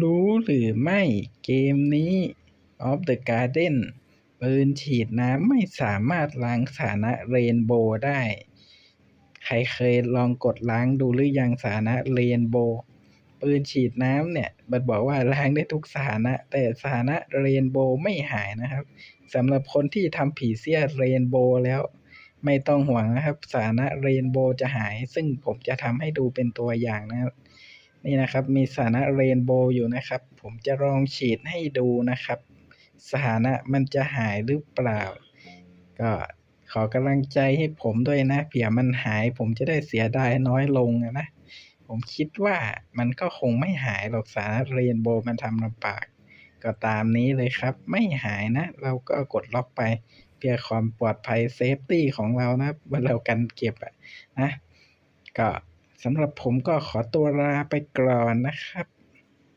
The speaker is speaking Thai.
รู้หรือไม่เกมนี้ Of the Garden ปืนฉีดน้ำไม่สามารถล้างสานะเรนโบว์ได้ ใครเคยลองกดล้างดูหรือยังสานะเรนโบว์ปืนฉีดน้ำเนี่ย มันบอกว่าล้างได้ทุกสานะ แต่สานะเรนโบว์ไม่หายนะครับสำหรับคนที่ทำผีเสื้อเรนโบว์แล้ว ไม่ต้องห่วงนะครับ สานะเรนโบว์จะหาย ซึ่งผมจะทำให้ดูเป็นตัวอย่างนะครับ นี่นะครับมีสถานะเรนโบว์อยู่นะครับ ผมจะลองฉีดให้ดูนะครับ สถานะมันจะหายหรือเปล่า ก็ขอกำลังใจให้ผมด้วยนะเผื่อมันหายผมจะได้เสียดายน้อยลงนะ ผมคิดว่ามันก็คงไม่หายหรอกสานะเรนโบว์มันทำลำบาก ก็ตามนี้เลยครับ ไม่หายนะ เราก็กดล็อกไปเพื่อความปลอดภัยเซฟตี้ของเรานะเมื่อเรากันเก็บอะนะ ก็ สำหรับผมก็ขอตัวลาไปก่อนนะครับ